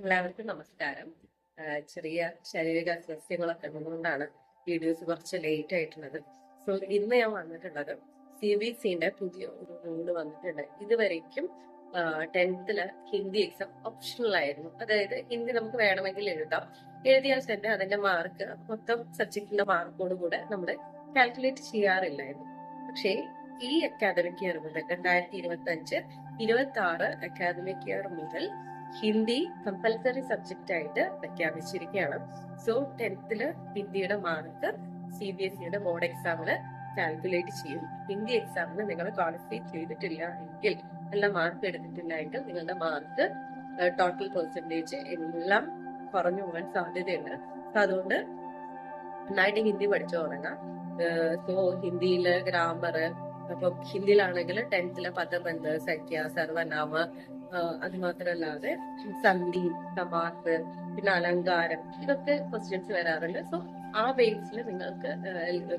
എല്ലാവർക്കും നമസ്കാരം. ചെറിയ ശാരീരിക അസ്വാസ്ഥ്യങ്ങളൊക്കെ ഉള്ളതുകൊണ്ടാണ് വീഡിയോസ് കുറച്ച് ലേറ്റ് ആയിട്ടുള്ളത്. സോ ഇന്ന് ഞാൻ വന്നിട്ടുള്ളത് സി ബി സിന്റെ പുതിയ ഒരു റൂൾ വന്നിട്ടുണ്ട്. ഇതുവരേക്കും ടെൻത്തിൽ ഹിന്ദി എക്സാം ഓപ്ഷണൽ ആയിരുന്നു. അതായത് ഹിന്ദി നമുക്ക് വേണമെങ്കിൽ എഴുതാം. എഴുതിയാൽ തന്നെ അതിന്റെ മാർക്ക് മൊത്തം സബ്ജക്റ്റിന്റെ മാർക്കോട് കൂടെ നമ്മൾ കാൽക്കുലേറ്റ് ചെയ്യാറില്ലായിരുന്നു. പക്ഷേ ഈ അക്കാദമിക് ഇയർ മുതൽ രണ്ടായിരത്തി ഇരുപത്തി അഞ്ച് ഇരുപത്തി ആറ് അക്കാദമിക് ഇയർ മുതൽ ഹിന്ദി കമ്പൽസറി സബ്ജക്റ്റ് ആയിട്ട് പ്രഖ്യാപിച്ചിരിക്കുകയാണ്. സോ ടെൻത്തിൽ ഹിന്ദിയുടെ മാർക്ക് സി ബി എസ് സിയുടെ ബോർഡ് എക്സാമിന് കാൽക്കുലേറ്റ് ചെയ്യും. ഹിന്ദി എക്സാമിന് നിങ്ങൾ ക്വാളിഫൈ ചെയ്തിട്ടില്ല എങ്കിൽ നല്ല മാർക്ക് എടുത്തിട്ടില്ല എങ്കിൽ നിങ്ങളുടെ മാർക്ക് ടോട്ടൽ പെർസെന്റേജ് എല്ലാം കുറഞ്ഞു പോകാൻ സാധ്യതയുണ്ട്. അതുകൊണ്ട് നന്നായിട്ട് ഹിന്ദി പഠിച്ചു തുടങ്ങാം. സോ ഹിന്ദിയിൽ ഗ്രാമർ അപ്പം ഹിന്ദിയിലാണെങ്കിൽ ടെൻത്തിലെ പദബന്ധ സഖ്യ സർവനാമ അത് മാത്രമല്ലാതെ സന്ധി സമാസ് പിന്നെ അലങ്കാരം ഇതൊക്കെ ക്വസ്റ്റ്യൻസ് വരാറുണ്ട്. സോ ആ ബേസിൽ നിങ്ങൾക്ക്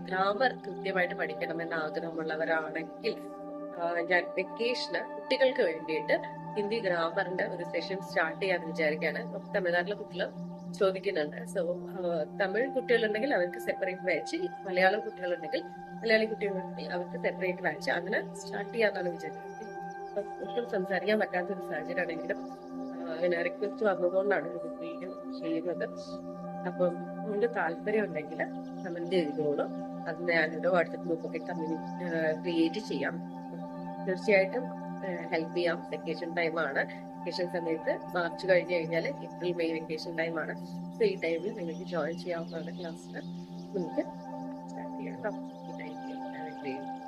ഗ്രാമർ കൃത്യമായിട്ട് പഠിക്കണമെന്ന് ആഗ്രഹമുള്ളവരാണെങ്കിൽ ഞാൻ വെക്കേഷന് കുട്ടികൾക്ക് വേണ്ടിയിട്ട് ഹിന്ദി ഗ്രാമറിന്റെ ഒരു സെഷൻ സ്റ്റാർട്ട് ചെയ്യാന്ന് വിചാരിക്കുകയാണ് തമിഴ്നാട്ടിലെ കുട്ടികൾ ചോദിക്കുന്നുണ്ട്. സോ തമിഴ് കുട്ടികളുണ്ടെങ്കിൽ അവർക്ക് സെപ്പറേറ്റ് വായിച്ച് മലയാളം കുട്ടികളുണ്ടെങ്കിൽ മലയാളി കുട്ടികളുണ്ടെങ്കിൽ അവർക്ക് സെപ്പറേറ്റ് വായിച്ച് അങ്ങനെ സ്റ്റാർട്ട് ചെയ്യാന്നാണ് വിചാരിക്കുന്നത്. ഒട്ടും സംസാരിക്കാൻ പറ്റാത്ത ഒരു സാഹചര്യമാണെങ്കിലും അങ്ങനെ റിക്വസ്റ്റ് വന്നതുകൊണ്ടാണ് ചെയ്യുന്നത്. അപ്പം നിങ്ങൾക്ക് താല്പര്യം ഉണ്ടെങ്കിൽ കമന്റ് ചെയ്തോളൂ. അത് ഞാനൊരു വാട്സപ്പ് ഗ്രൂപ്പൊക്കെ കമ്മ്യൂണിറ്റി ക്രിയേറ്റ് ചെയ്യാം. തീർച്ചയായിട്ടും ഹെൽപ്പ് ചെയ്യാം. വെക്കേഷൻ ടൈമാണ് വെക്കേഷൻ സമയത്ത് മാർച്ച് കഴിഞ്ഞ് കഴിഞ്ഞാൽ ഏപ്രിൽ മെയ് വെക്കേഷൻ ടൈമാണ് സോ ഈ ടൈമിൽ നിങ്ങൾക്ക് ജോയിൻ ചെയ്യാവുന്നതാണ് ക്ലാസ്സിന് നിങ്ങൾക്ക് സ്റ്റാർട്ട് ചെയ്യാം കേട്ടോ യു